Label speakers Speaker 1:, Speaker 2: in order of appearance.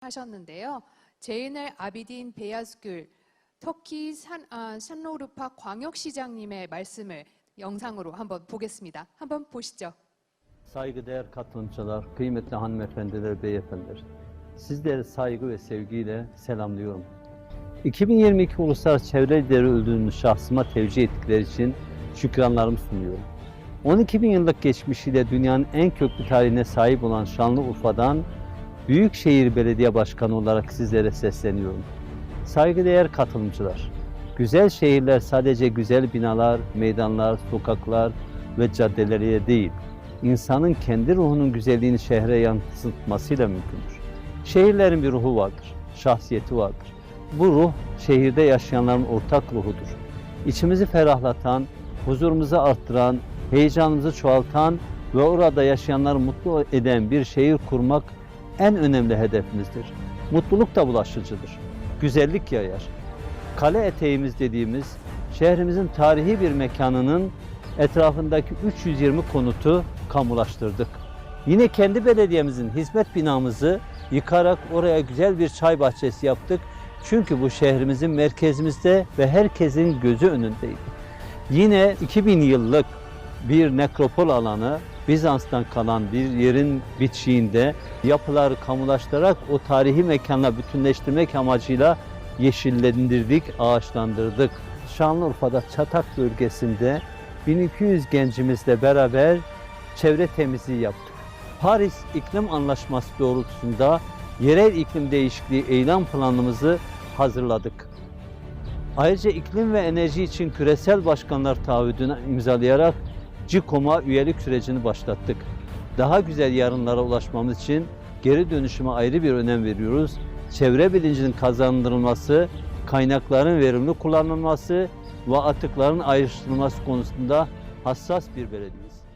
Speaker 1: 하셨는데요. 제인을 아비딘 베야스귤 터키 산, 아, 샨로르파 광역시장님의 말씀을 영상으로 한번 보겠습니다. 한번 보시죠.
Speaker 2: Saygıdeğer katılımcılar, kıymetli hanımefendiler, beyefendiler. Sizleri saygı ve sevgiyle selamlıyorum. 2022 Uluslararası Çevre Lideri ödülünü şahsıma tevcih ettikleri için şükranlarımı sunuyorum. 12 bin yıllık geçmişiyle dünyanın en köklü tarihine sahip olan Şanlıurfa'dan Büyükşehir Belediye Başkanı olarak sizlere sesleniyorum. Saygıdeğer katılımcılar, güzel şehirler sadece güzel binalar, meydanlar, sokaklar ve caddeleriyle değil, insanın kendi ruhunun güzelliğini şehre yansıtmasıyla mümkündür. Şehirlerin bir ruhu vardır, şahsiyeti vardır. Bu ruh şehirde yaşayanların ortak ruhudur. İçimizi ferahlatan, huzurumuzu arttıran, heyecanımızı çoğaltan ve orada yaşayanları mutlu eden bir şehir kurmak en önemli hedefimizdir. Mutluluk da bulaşıcıdır. Güzellik yayar. Kale eteğimiz dediğimiz şehrimizin tarihi bir mekanının etrafındaki 320 konutu kamulaştırdık. Yine kendi belediyemizin hizmet binamızı yıkarak oraya güzel bir çay bahçesi yaptık. Çünkü bu şehrimizin merkezimizde ve herkesin gözü önündeydi. Yine 2000 yıllık bir nekropol alanı Bizans'tan kalan bir yerin bitişiğinde yapıları kamulaştırarak o tarihi mekanla bütünleştirmek amacıyla yeşillendirdik, ağaçlandırdık. Şanlıurfa'da Çatak bölgesinde 1200 gencimizle beraber çevre temizliği yaptık. Paris İklim Anlaşması doğrultusunda yerel iklim değişikliği eylem planımızı hazırladık. Ayrıca iklim ve enerji için küresel başkanlar taahhüdünü imzalayarak CİKOM'a üyelik sürecini başlattık. Daha güzel yarınlara ulaşmamız için geri dönüşüme ayrı bir önem veriyoruz. Çevre bilincinin kazandırılması, kaynakların verimli kullanılması ve atıkların ayrıştırılması konusunda hassas bir belediye.